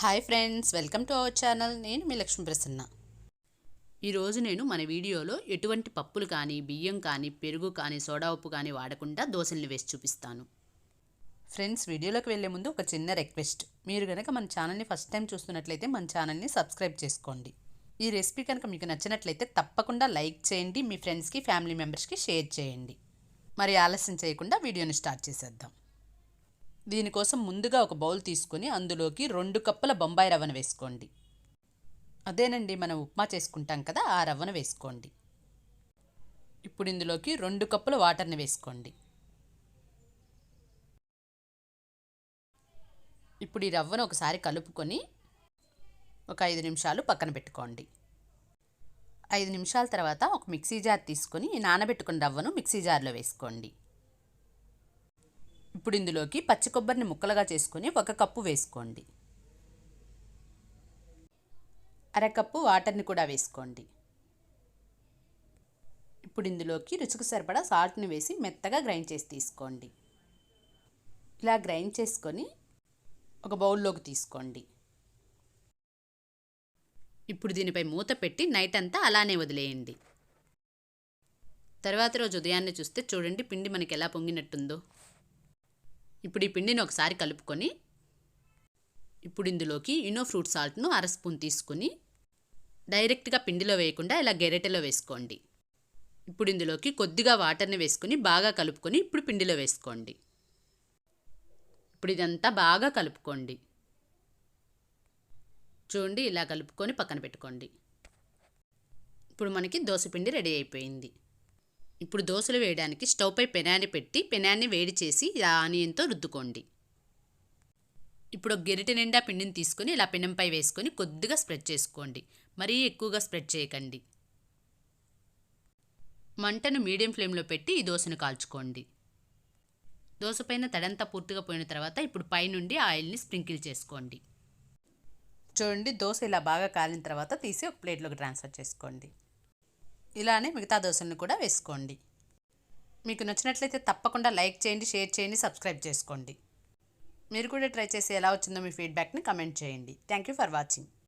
Hi friends welcome to our channel. నేను మీ లక్ష్మీ ప్రసన్న. ఈరోజు నేను మన వీడియోలో ఎటువంటి పప్పులు కానీ బియ్యం కానీ పెరుగు కానీ సోడా ఉప్పు కానీ వాడకుండా దోశల్ని వేసి చూపిస్తాను. ఫ్రెండ్స్ వీడియోలోకి వెళ్ళే ముందు ఒక చిన్న రిక్వెస్ట్. మీరు కనుక మన ఛానల్ని ఫస్ట్ టైం చూస్తున్నట్లయితే మన ఛానల్ని సబ్స్క్రైబ్ చేసుకోండి. ఈ రెసిపీ కనుక మీకు నచ్చినట్లయితే తప్పకుండా లైక్ చేయండి మీ ఫ్రెండ్స్కి ఫ్యామిలీ మెంబర్స్కి షేర్ చేయండి. మరి ఆలస్యం చేయకుండా వీడియోని స్టార్ట్ చేసేద్దాం. దీనికోసం ముందుగా ఒక బౌల్ తీసుకొని అందులోకి రెండు కప్పుల బొంబాయి రవ్వను వేసుకోండి. అదేనండి మనం ఉప్మా చేసుకుంటాం కదా ఆ రవ్వను వేసుకోండి. ఇప్పుడు ఇందులోకి రెండు కప్పుల వాటర్ని వేసుకోండి. ఇప్పుడు ఈ రవ్వను ఒకసారి కలుపుకొని ఒక ఐదు నిమిషాలు పక్కన పెట్టుకోండి. ఐదు నిమిషాల తర్వాత ఒక మిక్సీ జార్ తీసుకొని ఈ నానబెట్టుకున్న రవ్వను మిక్సీ జార్లో వేసుకోండి. ఇప్పుడు ఇందులోకి పచ్చి కొబ్బరిని ముక్కలుగా చేసుకొని ఒక కప్పు వేసుకోండి. అరకప్పు వాటర్ని కూడా వేసుకోండి. ఇప్పుడు ఇందులోకి రుచికి సరిపడా సాల్ట్ని వేసి మెత్తగా గ్రైండ్ చేసి తీసుకోండి. ఇలా గ్రైండ్ చేసుకొని ఒక బౌల్లోకి తీసుకోండి. ఇప్పుడు దీనిపై మూత పెట్టి నైట్ అంతా అలానే వదిలేయండి. తర్వాత రోజు ఉదయాన్నే చూస్తే చూడండి పిండి మనకి ఎలా పొంగినట్టుందో. ఇప్పుడు ఈ పిండిని ఒకసారి కలుపుకొని ఇప్పుడు ఇందులోకి ఇనో ఫ్రూట్ సాల్ట్ను అర స్పూన్ తీసుకొని డైరెక్ట్గా పిండిలో వేయకుండా ఇలా గెరెటెలో వేసుకోండి. ఇప్పుడు ఇందులోకి కొద్దిగా వాటర్ని వేసుకొని బాగా కలుపుకొని ఇప్పుడు పిండిలో వేసుకోండి. ఇప్పుడు ఇదంతా బాగా కలుపుకోండి. చూడండి ఇలా కలుపుకొని పక్కన పెట్టుకోండి. ఇప్పుడు మనకి దోశపిండి రెడీ అయిపోయింది. ఇప్పుడు దోశలు వేయడానికి స్టవ్పై పెనాన్ని పెట్టి పెనాన్ని వేడి చేసి ఇలా ఆనియన్తో రుద్దుకోండి. ఇప్పుడు గెరిటె నిండా పిండిని తీసుకొని ఇలా పెనంపై వేసుకొని కొద్దిగా స్ప్రెడ్ చేసుకోండి. మరీ ఎక్కువగా స్ప్రెడ్ చేయకండి. మంటను మీడియం ఫ్లేమ్లో పెట్టి ఈ దోశను కాల్చుకోండి. దోశ పైన తడంతా పూర్తిగా పోయిన తర్వాత ఇప్పుడు పైనుండి ఆయిల్ని స్ప్రింకిల్ చేసుకోండి. చూడండి దోశ ఇలా బాగా కాలిన తర్వాత తీసి ఒక ప్లేట్లోకి ట్రాన్స్ఫర్ చేసుకోండి. ఇలానే మిగతా దోశలను కూడా వేసుకోండి. మీకు నచ్చినట్లయితే తప్పకుండా లైక్ చేయండి షేర్ చేయండి సబ్స్క్రైబ్ చేసుకోండి. మీరు కూడా ట్రై చేసి ఎలా వచ్చిందో మీ ఫీడ్బ్యాక్ని కమెంట్ చేయండి. Thank you for watching.